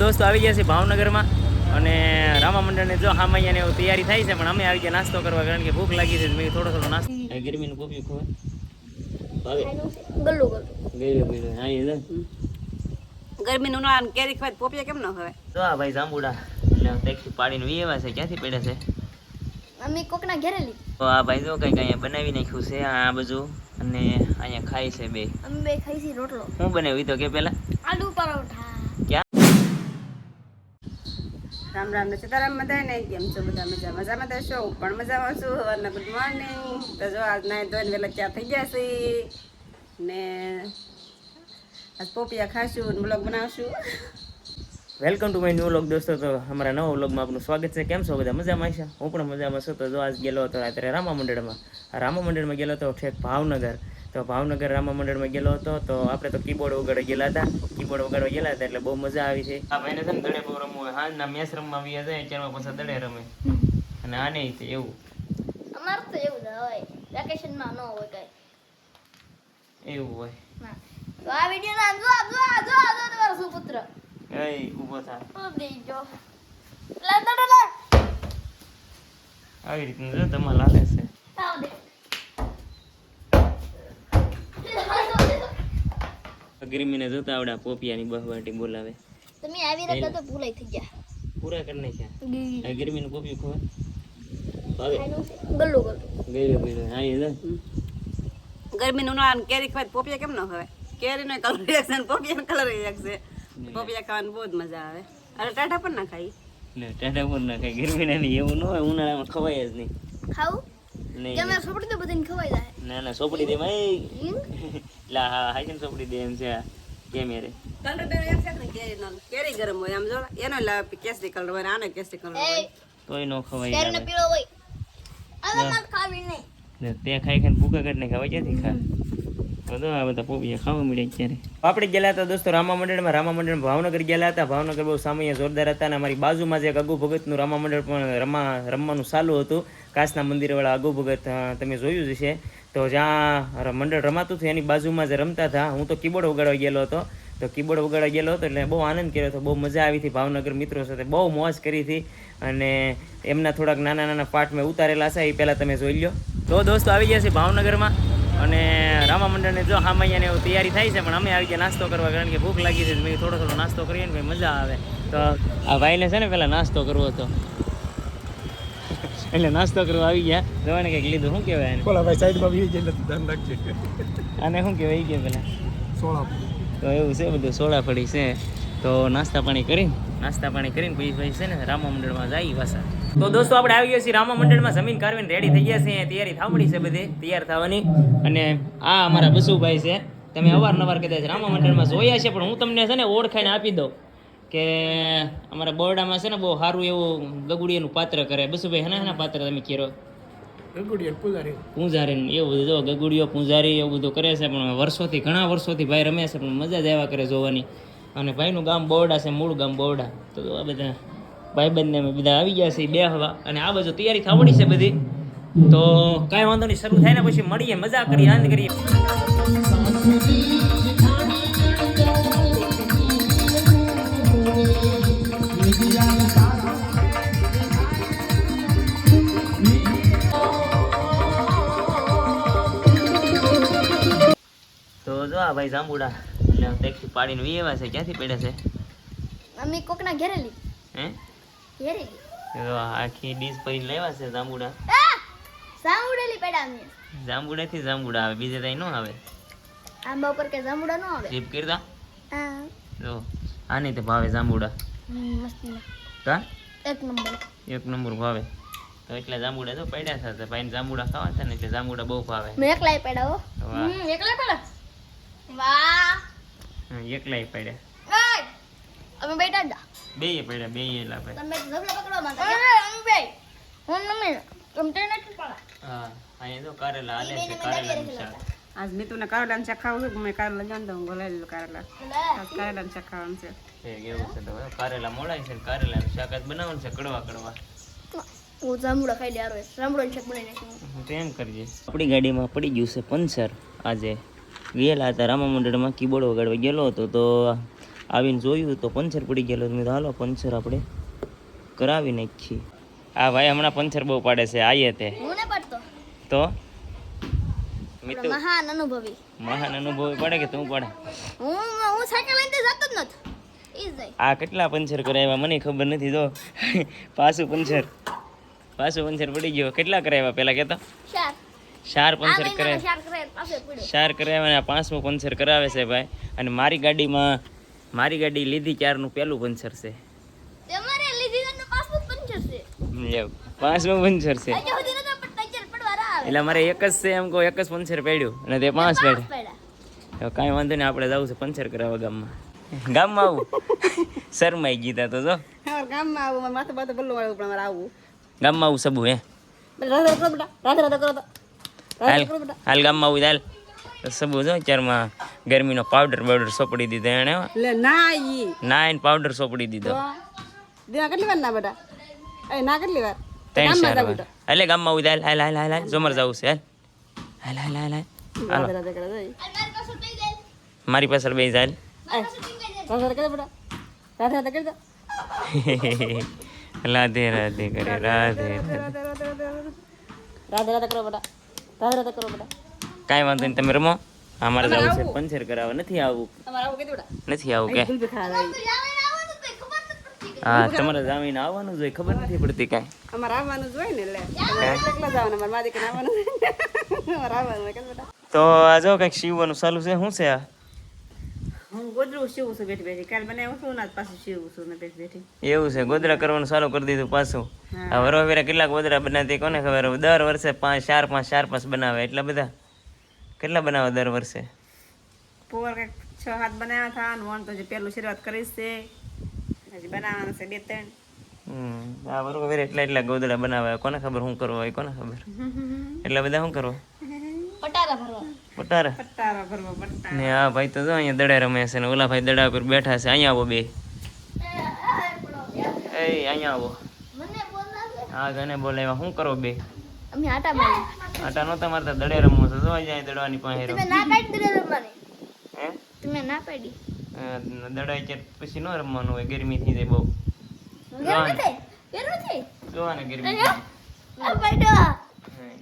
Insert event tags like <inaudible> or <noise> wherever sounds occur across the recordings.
દોસ્તો આવી ગયા છે ભાવનગરમાં અને રામા મંડળને જો હામૈયાને એવું તૈયારી થાય છે પણ અમે આવી ગયા નાસ્તો કરવા કારણ કે ભૂખ લાગી છે મેં થોડો થોડો નાસ્તો. ગરમીનું કોફી ખોવે હા ગરમી નું નામ કેરી ખવાય પોપિયા કેમ ન ખવાય? તો આ ભાઈ જાંબુડા. એટલે ટેક્સી પાડીને વી એવા છે ક્યાંથી પડ્યા છે? અમે કોકના ઘેરે લીધી તો આ ભાઈ જો કઈ અહીંયા બનાવી નાખ્યું છે આ બાજુ અને અહીંયા ખાય છે બે. અમે બે ખાઈ છે રોટલો. હું બનાવ્યું તો કે પેલા આલુ પરોઠા. રામ રામ ને સીતારામ બધા ને? કેમ છો બધા મજા? મજામાં તો હું પણ મજામાં છું. અને ગુડ મોર્નિંગ તો જો આજ નાઈ ધોઈને વેલા ચા થઈ ગયા છે. ને આજ પોપિયા ખાશું ને બ્લોગ બનાવશું. Welcome to my new vlog દોસ્તો. તો અમારા નવા વ્લોગમાં આપનું સ્વાગત છે. કેમ છો બધા? મજામાં છે? હું પણ મજામાં છું. તો જો આજ ગયેલો હતો રાત્રે રામા મંડળમાં. રામા મંડળમાં ગયેલો હતો ઠેક ભાવનગર. તો ભાવનગર રામા મંડળમાં ગયેલો હતો. તો આપણે તો કીબોર્ડ વગર ગયેલા હતા. કીબોર્ડ વગાડવા ગયેલા હતા એટલે બહુ મજા આવી છે. આ ભાઈને છે ને દડે બહુ રમવું હોય. હાજના મેચ રમવા આવી જાય ચારમાં પાછા દડે રમે. અને આને તે એવું. અમારે તો એવું જ હોય. વેકેશનમાં ન હોય કઈ. એવું હોય. તો આ વિડિયો ના જો જો જો જો તમારો સુપુત્ર. એ ઊભો થા. ઓ દેજો લા તો લા આવી રીતનું જો તમારે લાગે છે. આવ દે ગરમીને જોતા આવડા પોપિયાની બહવાટી બોલાવે. તમે આવી રહ્યા તો ભૂલાઈ થઈ ગયા. પૂરા કરી નાખ્યા. અગ્રીમીને પોપિયું ખોવા હવે ગલ્લો ગલ્લો. ગયો હા એ લે. ગરમી નું ઉનાળાનું કેરી ખવાય પોપિયા કેમ ન ખવાય? કેરીનો કલર રિએક્શન પોપિયાનો કલર રિએક્શન પોપિયા ખાવાની બહુ જ મજા આવે. અરે ટાટા પણ ના ખાઈ. ટાટા પણ ના ખાઈ ગરમીના એવું ન હોય ઉનાળામાં ખવાય જ નહીં. ખાવું? નહીં. સોપડી તો બધાને ખવાઈ જાય. ના ના સોપડી દે ભાઈ. લા હા હાઈજન સોપડી દે એમ છે કેમ યારે કલર બે રિએક્શન ને કેરીનો કેરી ગરમ હોય આમ જો એનો લાવ કેસરી કલર હોય આનો કેસરી કલર હોય. તોય ન ખવાય કેરીનો આવે. પીળો હોય. હવે મારે ખાવી નહીં. ને તે ખાઈ ખાઈને ભૂકા કાઢને ખાવા ક્યાંથી ખા? તો તો આ બધા પોપિયા ખાવા મળ્યા અત્યારે. આપણે ગયેલા હતા દોસ્તો રામા મંડળમાં. રામા મંડળ ભાવનગર ગયેલા હતા. ભાવનગર બહુ સામૈયા જોરદાર હતા અને અમારી બાજુમાં જે એક અગુ ભગતનું રામા મંડળ પણ રમા રમવાનું ચાલુ હતું. કાચના મંદિરવાળા અગોભગત તમે જોયું જ છે તો જ્યાં મંડળ રમાતું હતું, એની બાજુમાં જે રમતા હતા, હું તો કીબોર્ડ વગાડવા ગયેલો હતો. તો કીબોર્ડ વગાડવા ગયેલો હતો એટલે બહુ આનંદ કર્યો હતો, બહુ મજા આવી હતી, ભાવનગર મિત્રો સાથે બહુ મોજ કરી હતી. અને એમના થોડાક નાના નાના પાર્ટ મેં ઉતારેલા છે, એ પહેલાં તમે જોઈ લો તો દોસ્તો આવી ગયા છે ભાવનગરમાં. અને રામા મંડળને જો હા મૈયાને એવું તૈયારી થાય છે, પણ અમે આવી ગયા નાસ્તો કરવા, કારણ કે ભૂખ લાગી છે મેં થોડો થોડો નાસ્તો કરીએ ને મજા આવે. તો આ ભાઈને છે ને પહેલાં નાસ્તો કરવો હતો. એટલે નાસ્તો કરવા આવી ગયા. જોવાને કંઈક લીધું. શું કહેવાય એને? ભાઈ સાઈડમાં બી જઈને ધ્યાન રાખજે. અને શું કહેવાય? કે પેલા. સોળા તો એવું છે બધું સોળા ફળી છે. તો નાસ્તા પાણી કરીને નાસ્તા પાણી કરીને પછી પછી છે ને રામા મંડળમાં જાય પાછા. તો દોસ્તો આપણે આવી ગયા છીએ રામા મંડળમાં. જમીન કારવીને રેડી થઈ ગયા છે તૈયારી થાવડી છે બધી. તૈયાર થવાની. અને આ અમારા બસુભાઈ છે. તમે અવારનવાર કદાચ રામા મંડળમાં જોયા છે પણ હું તમને છે ને ઓળખાઈને આપી દઉં. કે અમારા બોરડામાં છે ને બહુ સારું એવું ગગુડિયાનું પાત્ર કરે. બસુભાઈ હેના હેના પાત્ર તમે કેરો પૂંજારી. એવું બધું જો ગગુડીઓ પૂંજારી એવું બધું કરે છે પણ વર્ષોથી ઘણા વર્ષોથી ભાઈ રમે છે પણ મજા જ આવ્યા કરે જોવાની. અને ભાઈનું ગામ બોરડા છે મૂળ ગામ બોરડા. તો આ બધા ભાઈબંધને અમે બધા આવી ગયા છે બે હવા અને આ બાજુ તૈયારી થવાની છે બધી. તો કાંઈ વાંધો નહીં શરૂ થાય ને પછી મળીએ મજા કરીએ આનંદ કરીએ. આ ભાઈ જાંબુડા. એટલે ટેક્સી પાડીને વી એવા છે ક્યાંથી પડ્યા છે? અમે કોકના ઘેરે લી હે? ઘેરે તો આખી ડીશ ભરીને લેવા છે જાંબુડા. આ સાંભળેલી પેડા અમે. જાંબુડાથી જાંબુડા આવે બીજે કઈ ન આવે. આંબા ઉપર કે જાંબુડા ન આવે? જીપ કરતા? હા. જો આને તે ભાવે જાંબુડા. મસ્તી કા? એક નંબર. એક નંબર ભાવે. તો એટલે જાંબુડા તો પડ્યા છે ભાઈને જાંબુડા ખાવા છે ને એટલે જાંબુડા બહુ ભાવે. મેં એકલાય પેડા હો. વાહ. હમ, એકલાય પેડા વાહ હમ, એકલાય પડ્યા. અમે બેઠા હતા બે પડ્યા બે એલા પડ્યા. તમે ઝબલા પકડવા માંગતા અમે બે હું નમે તમતે નથી પડા. હા અહીંયા તો કારેલા આલે છે કારેલાનું શાક. આજ મિતુને કારેલાનું શાક ખાવું છે મેં કારેલા જાણતો હું બોલાવી લીધું કારેલા. આજ કારેલાનું શાક ખાવાનું છે. એવું કેવું છે તો કારેલા મોડાય છે ને કારેલાનું શાક જ બનાવવાનું છે કડવા કડવા. હું જામુડા ખાઈ લે આરો જાંબુડા શાક બનાવી નાખ્યું હું તો એમ કરજે આપણી ગાડીમાં પડી ગયું છે પંચર આજે. ગયેલા હતા રામા મંડળમાં કીબોર્ડ વગાડવા ગયેલો હતો તો આવીને જોયું તો પંચર પડી ગયેલો મેં તો હાલો પંચર આપણે કરાવી નાખીએ. આ ભાઈ હમણાં પંચર બહુ પાડે છે આઈએ તે. તો? મિતુ. મહાન અનુભવી. મહાન અનુભવ પડે કે તું પડે? હું હું સાયકલ લઈને જતો જ નથી ઈ જ જાય. આ કેટલા પંચર કરાવ્યા? મને ખબર નથી તો પાછું પંચર. પાછું પંચર પડી ગયો. કેટલા કરાવ્યા? પહેલા કેતા? ચાર. ચાર આ પંચર કરાવે શાર ચાર કરે પાસે પડ્યો. ચાર કરાવ્યા અને આ પાંચમું પંચર કરાવે છે ભાઈ. અને મારી ગાડીમાં મારી ગાડી લીધી ચારનું પહેલું પંચર છે. પાંચમું પંચર છે. એટલે મારે એક જ છે એમ કહો એક જ પંચર પડ્યું. અને તે પાંચ પડ્યા. કાંઈ વાંધો નહીં આપણે જવું છે પંચર કરાવવા ગામમાં. ગામમાં આવું? <laughs> શરમાઈ ગીતા તો જો. ગામમાં આવું મારે માથે માથે બલ્લું વાળું પણ અમારે આવું. ગામમાં આવું સબુ હે? રાધે કરો રાધે રાધે કરો તો. હાલ હાલ ગામમાં ઉદાલ સબુ જો ચારમાં ગરમીનો પાવડર પાવડર સોપડી દીધો એને લે ના ઈ. ના એને પાવડર સોપડી દીધો. દેવા કેટલી વાર ના બેટા? એ ના કેટલી વાર? ત્રણ ચાર વાર. એટલે ગામમાં આવું હાલ હાલ હાલ જોમર જવું છે હાલ. હાલ હાલ હાલ હાલ. મારી પાસે જાય પાછળ બે હાલ <laughs> રાધે રાધે કરે રાધે રાધે રાધે કરો બેટા. રાધે રાધે કરો બેટા કાંઈ વાંધો નહીં તમે રમો. અમારે જવું છે પંચર કરાવવા. નથી આવવું આવું નથી આવું કે હા તમારે જામીને આવવાનું જોઈએ ખબર નથી પડતી કાંઈ. અમારે આવવાનું જોઈએ હોય ને એટલે. જવાનું અમારે મારી કે આવવાનું તો આ જો કંઈક શીવવાનું ચાલુ છે શું છે આ? હું ગોદરું શીવું છું બેઠી બેઠી. કાલ મને છું ને પાછું શીવું છું ને બેઠી બેઠી. એવું છે ગોદરા કરવાનું ચાલુ કરી દીધું પાછું. આ વરોવેરા કેટલાક ગોદરા બનાવતી કોને ખબર? દર વર્ષે પાંચ ચાર પાંચ ચાર પાંચ બનાવે. એટલા બધા? કેટલા બનાવે દર વર્ષે? પોર કંઈક છ હાથ બનાવ્યા હતા અને વણ તો જે પહેલું શરૂઆત કરીશ છે. હજી બનાવવાનું છે બે ત્રણ. હમ. આ વરોવેરા એટલા એટલા ગોદરા બનાવે. કોને ખબર શું કરવું હોય? કોને ખબર? એટલા બધા શું કરવું? પટારા ભરવા. પટારા? પટ્ટારા ભરવા પટ્ટા ને આ ભાઈ તો જો અહીંયા દડા રમે છે ને ઓલા ભાઈ દડા પર બેઠા છે. અહીંયા આવો બે. એ અહીંયા આવો. હા ગને બોલાવ્યા શું કરો બે? અમે આટા મારી આટા નો તમારે તો દડે રમવો છે. જો જાય દડવાની પાસે તમે ના પાડી દડે રમવાની? હે? તમે ના પાડી? દડાય દડાઈ છે પછી ન રમવાનું હોય? ગરમી થઈ જાય બહુ. ઘર નથી ઘર નથી જોવાને ગરમી ના પાડ્યો.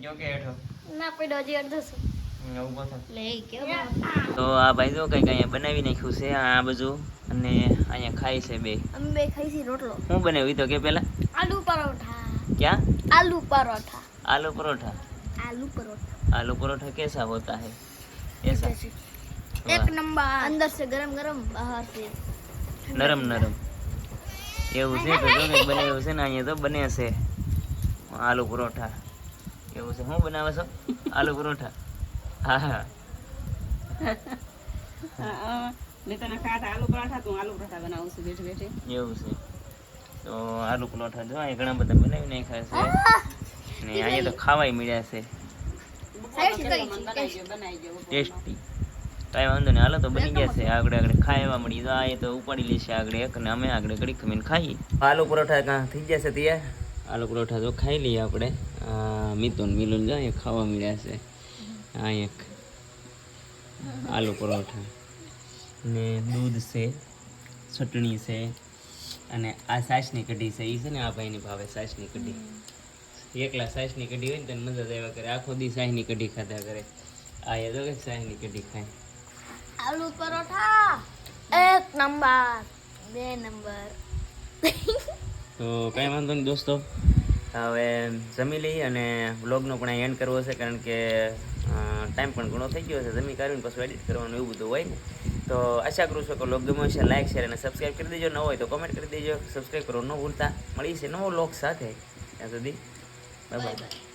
જો કે હેઠો. ના પાડ્યો હજી અડધો છે. હમ, ઊભો થા. લે કેવો તો આ ભાઈ જો કંઈક અહીંયા બનાવી નાખ્યું છે આ બધું. અને અહીંયા ખાય છે બે. અમે બે ખાઈ છે રોટલો. હું બનાવી તો કે પેલા આલુ પરોઠા. ક્યાં आलू परोठा आलू परोठा आलू परोठा आलू परोठा कैसा होता है ऐसा एक नंबर अंदर से गरम गरम बाहर से નરમ નરમ એવું છે તો જો કંઈક બનાવ્યું છે ને અહીંયા તો બને છે આલુ પરોઠા એવું છે શું બનાવે છો આલુ પરોઠા હા હા નીતાના ખાતા આલુ પરાઠા તું આલુ પરાઠા બનાવું છું બેઠી બેઠી એવું છે તો આલુ પરોઠા જો અહીં ઘણા બધા બનાવી નાખ્યા છે. ને અહીંયા તો ખાવાય મળ્યા છે. ટેસ્ટી કાંઈ વાંધો નહીં હાલો તો બની ગયા છે. આગળ આગળ ખાવા મળી તો આ તો ઉપાડી લેશે આગળ એક ને અમે આગળ ઘડીક ખમીને ખાઈએ. આલુ પરોઠા કાં થઈ છે તૈયાર? આલુ પરોઠા તો ખાઈ લઈએ આપણે. મિતુન મિલુન જાય ખાવા મળ્યા છે. આ એક આલુ પરોઠા. ને દૂધ છે ચટણી છે. અને આ સાસની કઢી છે એ છે ને આ ભાઈને ભાવે સાસની કઢી. એકલા સાસની કઢી હોય ને તને મજા આવ્યા કરે. આખો દી સાસની કઢી ખાધા કરે. આ એ તો કે સાસની કઢી ખાય આલુ પરોઠા. એક નંબર. બે નંબર. તો કઈ વાંધો નહીં દોસ્તો. હવે જમી લઈ અને બ્લોગનો પણ એન્ડ કરવો છે કારણ કે ટાઈમ પણ ઘણો થઈ ગયો છે. જમી કાઢીને પછી એડિટ કરવાનું એવું બધું હોય તો આશા કરું છું કે લોક ગમ્યો છે લાઈક શેર અને સબસ્ક્રાઈબ કરી દેજો. ન હોય તો કમેન્ટ કરી દેજો. સબસ્ક્રાઈબ કરો ન ભૂલતા. મળી છે નવો લોક સાથે ત્યાં સુધી. Bye bye